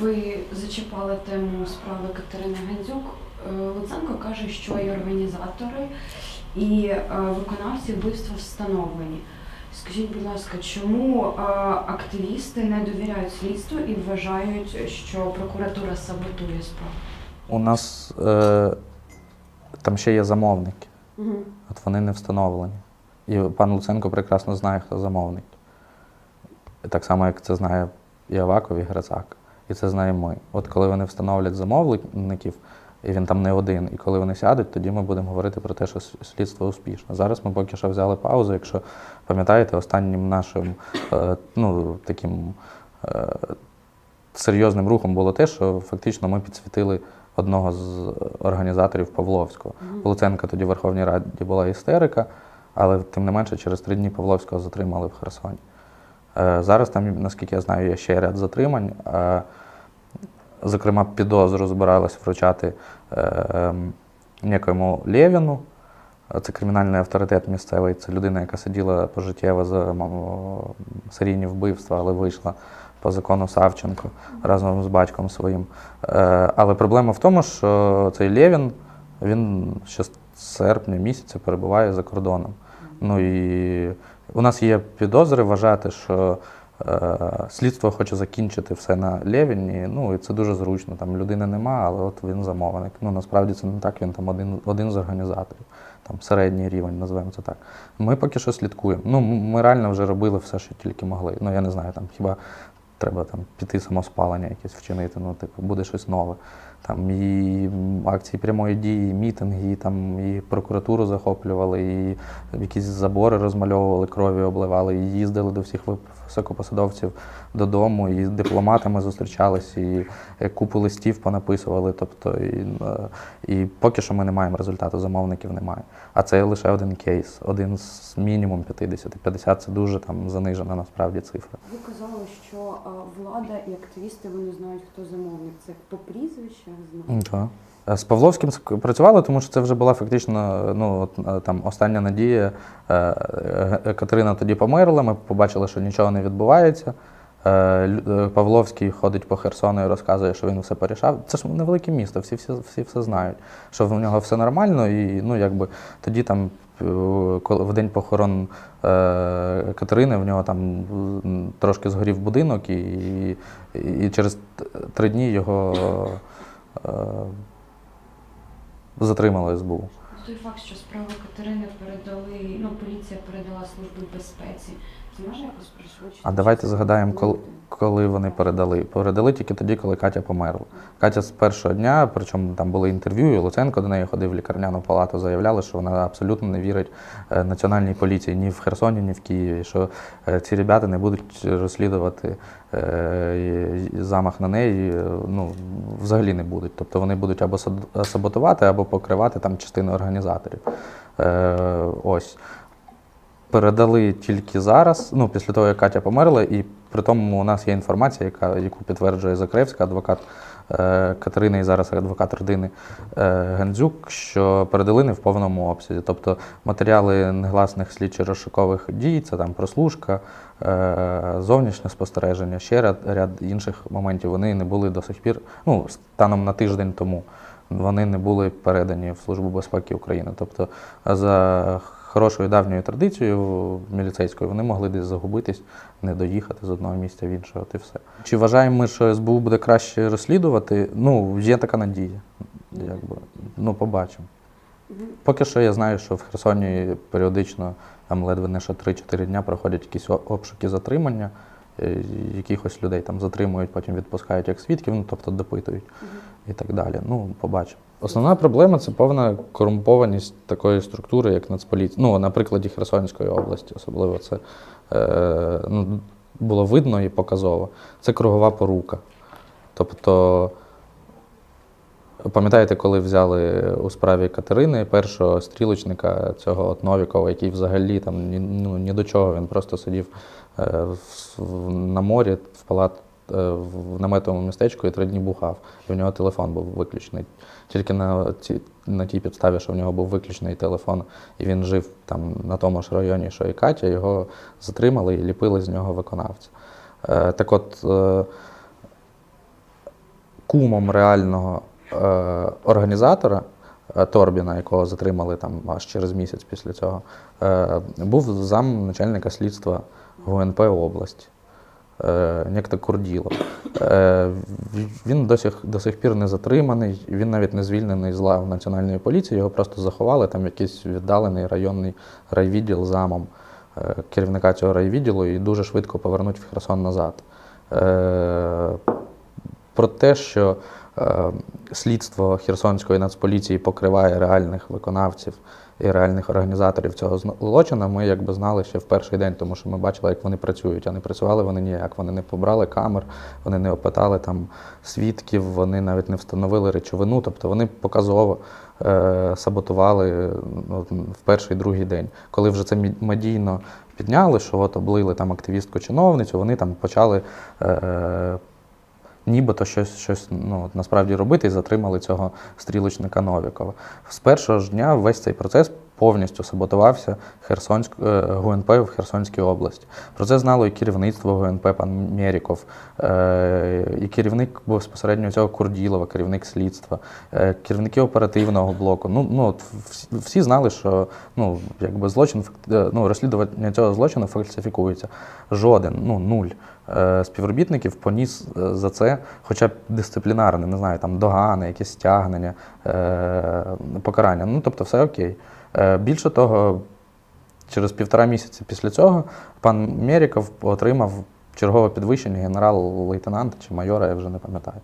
ви зачіпали тему справи Катерини Гандзюк. Е, Луценко каже, що і організатори, і е, виконавці вбивства встановлені. Скажіть, будь ласка, чому е, активісти не довіряють слідству і вважають, що прокуратура саботує справу? У нас е, там ще є замовники, Угу. от вони не встановлені. І пан Луценко прекрасно знає, хто замовник. Так само, як це знає і Аваков, і Грицак. І це знаємо ми. От коли вони встановлять замовників, і він там не один, і коли вони сядуть, тоді ми будемо говорити про те, що слідство успішне. Зараз ми поки що взяли паузу. Якщо пам'ятаєте, останнім нашим е, ну, таким е, серйозним рухом було те, що фактично ми підсвітили одного з організаторів Павловського. У Луценка тоді в Верховній Раді була істерика, але тим не менше через три дні Павловського затримали в Херсоні. Е, Зараз там, наскільки я знаю, є ще ряд затримань. Е, Зокрема, підозру збиралась вручати е, ем, некоєму Лєвіну. Це кримінальний авторитет місцевий. Це людина, яка сиділа пожиттєво за серійні вбивства, але вийшла по закону Савченко разом з батьком своїм. Але проблема в тому, що цей Лєвін, він ще з серпня місяця перебуває за кордоном. Ну і у нас є підозри вважати, що е, слідство хоче закінчити все на Лєвіні. Ну і це дуже зручно. Там людини нема, але от він замовник. Ну насправді це не так, він там один, один з організаторів, там середній рівень, називаємо це так. Ми поки що слідкуємо. Ну, ми реально вже робили все, що тільки могли. Ну я не знаю, там хіба треба там піти самоспалення якесь вчинити, ну, типу, буде щось нове. Там і акції прямої дії, і мітинги, і, там і прокуратуру захоплювали, і якісь забори розмальовували, крові обливали, і їздили до всіх високопосадовців додому, і з дипломатами зустрічались, і е, купу листів понаписували. Тобто, і, е, і поки що ми не маємо результату, замовників немає. А це лише один кейс, один з мінімум 50. 50 це дуже там занижена насправді цифра. Ви казали, що влада і активісти вони знають, хто замовник. Це по прізвищах знають. Так. З Павловським працювали, тому що це вже була фактично ну, там, остання надія. Е, Катерина тоді померла, ми побачили, що нічого не відбувається. Е, е, Павловський ходить по Херсону і розказує, що він все порішав. Це ж невелике місто, всі, всі, всі все знають, що в нього все нормально, і ну, якби, тоді там. В день похорон е, Катерини в нього там трошки згорів будинок, і, і, і через три дні його е, затримали СБУ. Той факт, що справу Катерини передали, ну поліція передала службу безпеці. А давайте згадаємо, коли, вони передали. Передали тільки тоді, коли Катя померла. Катя з першого дня, причому там були інтерв'ю, і Луценко до неї ходив в лікарняну палату, заявляли, що вона абсолютно не вірить е, національній поліції ні в Херсоні, ні в Києві. Що е, ці ребята не будуть розслідувати е, замах на неї. Ну взагалі не будуть. Тобто вони будуть або саботувати, або покривати там частину організаторів. Ось передали тільки зараз, ну після того, як Катя померла, і при тому у нас є інформація, яка, яку підтверджує Закревська, адвокат е, Катерини і зараз адвокат родини е, Гандзюк, що передали не в повному обсязі. Тобто матеріали негласних слідчо-розшукових дій, це там прослушка, е, зовнішнє спостереження, ще ряд, ряд інших моментів. Вони не були до сих пір, ну, станом на тиждень тому. Вони не були передані в Службу безпеки України. Тобто за хорошою давньою традицією міліцейською вони могли десь загубитись, не доїхати з одного місця в інше, от і все. Чи вважаємо ми, що СБУ буде краще розслідувати? Ну, є така надія. Якби. Ну, побачимо. Поки що я знаю, що в Херсоні періодично там ледве не що 3-4 дня проходять якісь обшуки затримання. е, Якихось людей там затримують, потім відпускають як свідків, ну тобто допитують і так далі. Ну, побачимо. Основна проблема це повна корумпованість такої структури, як Нацполіція. Ну, на прикладі Херсонської області, особливо це е, ну, було видно і показово. Це кругова порука. Тобто, пам'ятаєте, коли взяли у справі Катерини першого стрілочника цього от Новікова, який взагалі там ну, ні до чого, він просто сидів е, в- на морі в палат. Е, В наметовому містечку і три дні бухав, і в нього телефон був виключений. Тільки на, ці, на тій підставі, що в нього був виключений телефон, і він жив там на тому ж районі, що і Катя, його затримали і ліпили з нього виконавця. Е, так от, е, кумом реального е, організатора е, Торбіна, якого затримали там аж через місяць після цього, е, був зам начальника слідства ГУНП області. Е, Некто Курділов. Е, Він до сих, до сих пір не затриманий, він навіть не звільнений з лав національної поліції, його просто заховали, там якийсь віддалений районний райвідділ замом е, керівника цього райвідділу і дуже швидко повернуть в Херсон назад. Про те, що слідство Херсонської нацполіції покриває реальних виконавців і реальних організаторів цього злочину, ми якби знали ще в перший день, тому що ми бачили, як вони працюють. А не працювали вони ніяк. Вони не побрали камер, вони не опитали там свідків, вони навіть не встановили речовину. Тобто вони показово е, саботували ну, в перший другий день. Коли вже це медійно підняли, що от облили там активістку чиновницю, вони там почали. Е, нібито щось, щось ну, насправді робити і затримали цього стрілочника Новікова. З першого ж дня весь цей процес повністю саботувався Херсонськ, е, ГУНП в Херсонській області. Про це знало і керівництво ГУНП, пан Мєріков, е, і керівник безпосередньо цього Курділова, керівник слідства, е, керівники оперативного блоку. Ну, ну, от всі, знали, що ну, якби злочин, ну, розслідування цього злочину фальсифікується. Жоден, ну, нуль співробітників поніс за це хоча б дисциплінарне, не знаю, там догани, якісь стягнення, покарання. Ну, тобто, все окей. Е, Більше того, через півтора місяці після цього пан Меріков отримав чергове підвищення генерал-лейтенанта чи майора, я вже не пам'ятаю.